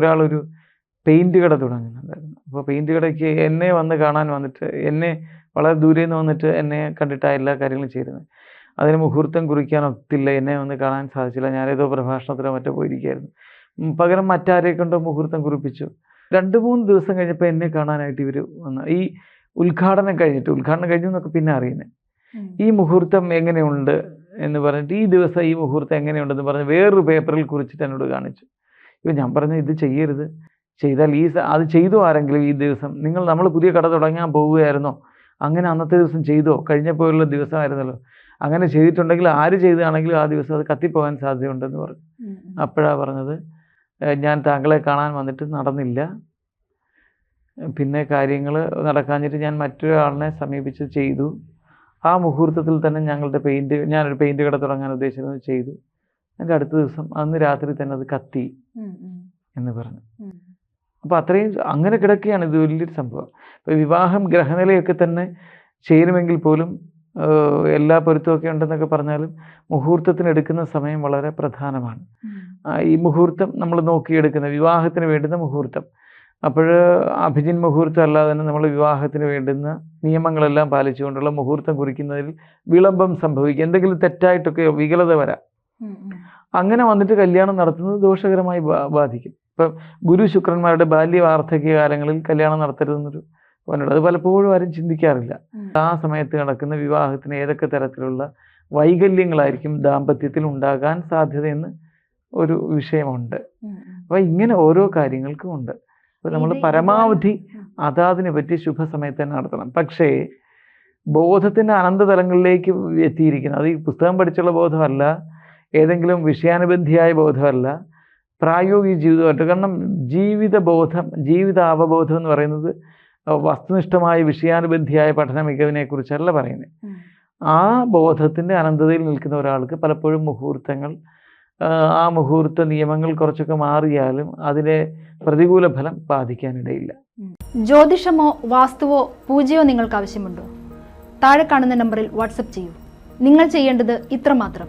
ഒരാളൊരു പെയിന്റ് കട തുടങ്ങുന്നുണ്ടായിരുന്നു. അപ്പോൾ പെയിന്റ് കടയ്ക്ക് എന്നെ വന്ന് കാണാൻ വന്നിട്ട് എന്നെ വളരെ ദൂരെ നിന്ന് വന്നിട്ട് എന്നെ കണ്ടിട്ടാണ് എല്ലാ കാര്യങ്ങളും ചെയ്തിരുന്നത്. അതിന് മുഹൂർത്തം കുറിക്കാൻ ഒത്തില്ല എന്നെ വന്ന് കാണാൻ സാധിച്ചില്ല. ഞാനേതോ പ്രഭാഷണത്തിലോ മറ്റോ പോയിരിക്കുകയായിരുന്നു. പകരം മറ്റാരെ കൊണ്ടോ മുഹൂർത്തം കുറിപ്പിച്ചു. രണ്ട് മൂന്ന് ദിവസം കഴിഞ്ഞപ്പോൾ എന്നെ കാണാനായിട്ട് ഇവർ വന്നു ഈ ഉദ്ഘാടനം കഴിഞ്ഞിട്ട് ഉദ്ഘാടനം കഴിഞ്ഞു എന്നൊക്കെ പിന്നെ അറിയുന്നത് ഈ മുഹൂർത്തം എങ്ങനെയുണ്ട് എന്ന് പറഞ്ഞിട്ട് ഈ ദിവസം ഈ മുഹൂർത്തം എങ്ങനെയുണ്ടെന്ന് പറഞ്ഞ് വേറൊരു പേപ്പറിൽ കുറിച്ചിട്ട് എന്നോട് കാണിച്ചു. ഇപ്പം ഞാൻ പറഞ്ഞു ഇത് ചെയ്യരുത്. ചെയ്താൽ ഈ അത് ചെയ്തു ആരെങ്കിലും ഈ ദിവസം. നിങ്ങൾ നമ്മൾ പുതിയ കട തുടങ്ങാൻ പോവുകയായിരുന്നോ? അങ്ങനെ അന്നത്തെ ദിവസം ചെയ്തോ? കഴിഞ്ഞപ്പോഴുള്ള ദിവസമായിരുന്നല്ലോ. അങ്ങനെ ചെയ്തിട്ടുണ്ടെങ്കിൽ ആര് ചെയ്തതാണെങ്കിലും ആ ദിവസം അത് കത്തിപ്പോകാൻ സാധ്യതയുണ്ടെന്ന് പറഞ്ഞു. അപ്പോഴാണ് പറഞ്ഞത് ഞാൻ താങ്കളെ കാണാൻ വന്നിട്ട് നടന്നില്ല. പിന്നെ കാര്യങ്ങൾ നടക്കാഞ്ഞിട്ട് ഞാൻ മറ്റൊരാളിനെ സമീപിച്ച് ചെയ്തു. ആ മുഹൂർത്തത്തിൽ തന്നെ ഞങ്ങളുടെ പെയിന്റ് ഞാനൊരു പെയിന്റ് കട തുടങ്ങാൻ ഉദ്ദേശിച്ചത് ചെയ്തു. എന്റെ അടുത്ത ദിവസം അന്ന് രാത്രി തന്നെ അത് കത്തി എന്ന് പറഞ്ഞു. അപ്പോൾ അത്രയും അങ്ങനെ കിടക്കുകയാണ് ഇത് വലിയൊരു സംഭവം. ഇപ്പോൾ വിവാഹം ഗ്രഹനിലയൊക്കെ തന്നെ ചേരുമെങ്കിൽ പോലും എല്ലാ എല്ലാ പൊരുത്തമൊക്കെ ഉണ്ടെന്നൊക്കെ പറഞ്ഞാലും മുഹൂർത്തത്തിന് എടുക്കുന്ന സമയം വളരെ പ്രധാനമാണ്. ഈ മുഹൂർത്തം നമ്മൾ നോക്കിയെടുക്കുന്ന വിവാഹത്തിന് വേണ്ടുന്ന മുഹൂർത്തം. അപ്പോൾ അഭിജിൻ മുഹൂർത്തം അല്ലാതെ തന്നെ നമ്മൾ വിവാഹത്തിന് വേണ്ടുന്ന നിയമങ്ങളെല്ലാം പാലിച്ചുകൊണ്ടുള്ള മുഹൂർത്തം കുറിക്കുന്നതിൽ വിളംബം സംഭവിക്കുക എന്തെങ്കിലും തെറ്റായിട്ടൊക്കെ വികലത വരാം. അങ്ങനെ വന്നിട്ട് കല്യാണം നടത്തുന്നത് ദോഷകരമായി ബാധിക്കും. ഇപ്പം ഗുരു ശുക്രന്മാരുടെ ബാല്യ വാർദ്ധക്യ കാലങ്ങളിൽ കല്യാണം നടത്തരുതെന്നൊരു പറഞ്ഞത് അത് പലപ്പോഴും ആരും ചിന്തിക്കാറില്ല. ആ സമയത്ത് നടക്കുന്ന വിവാഹത്തിന് ഏതൊക്കെ തരത്തിലുള്ള വൈകല്യങ്ങളായിരിക്കും ദാമ്പത്യത്തിൽ ഉണ്ടാകാൻ സാധ്യതയെന്ന് ഒരു വിഷയമുണ്ട്. അപ്പൊ ഇങ്ങനെ ഓരോ കാര്യങ്ങൾക്കും ഉണ്ട്. അപ്പൊ നമ്മൾ പരമാവധി അതാതിനെ പറ്റി ശുഭസമയത്ത് തന്നെ നടത്തണം. പക്ഷേ ബോധത്തിന്റെ അനന്തതലങ്ങളിലേക്ക് എത്തിയിരിക്കുന്നത് അത് ഈ പുസ്തകം പഠിച്ചുള്ള ബോധമല്ല ഏതെങ്കിലും വിഷയാനുബന്ധിയായ ബോധമല്ല പ്രായോഗിക ജീവിതമായിട്ട്. കാരണം ജീവിത ബോധം ജീവിത അവബോധം എന്ന് പറയുന്നത് വസ്തുനിഷ്ഠമായ വിഷയാനുബന്ധിയായ പഠന മികവിനെക്കുറിച്ചല്ല പറയുന്നത് ആ ബോധത്തിന്റെ അനന്തതയിൽ നിൽക്കുന്ന ഒരാൾക്ക് പലപ്പോഴും മുഹൂർത്തങ്ങൾ ആ മുഹൂർത്ത നിയമങ്ങൾ കുറച്ചൊക്കെ മാറിയാലും അതിലെ പ്രതികൂല ഫലം ബാധിക്കാനിടയില്ല. ജ്യോതിഷമോ വാസ്തുവോ പൂജയോ നിങ്ങൾക്ക് ആവശ്യമുണ്ടോ താഴെ കാണുന്ന നമ്പറിൽ വാട്സപ്പ് ചെയ്യൂ. നിങ്ങൾ ചെയ്യേണ്ടത് ഇത്രമാത്രം.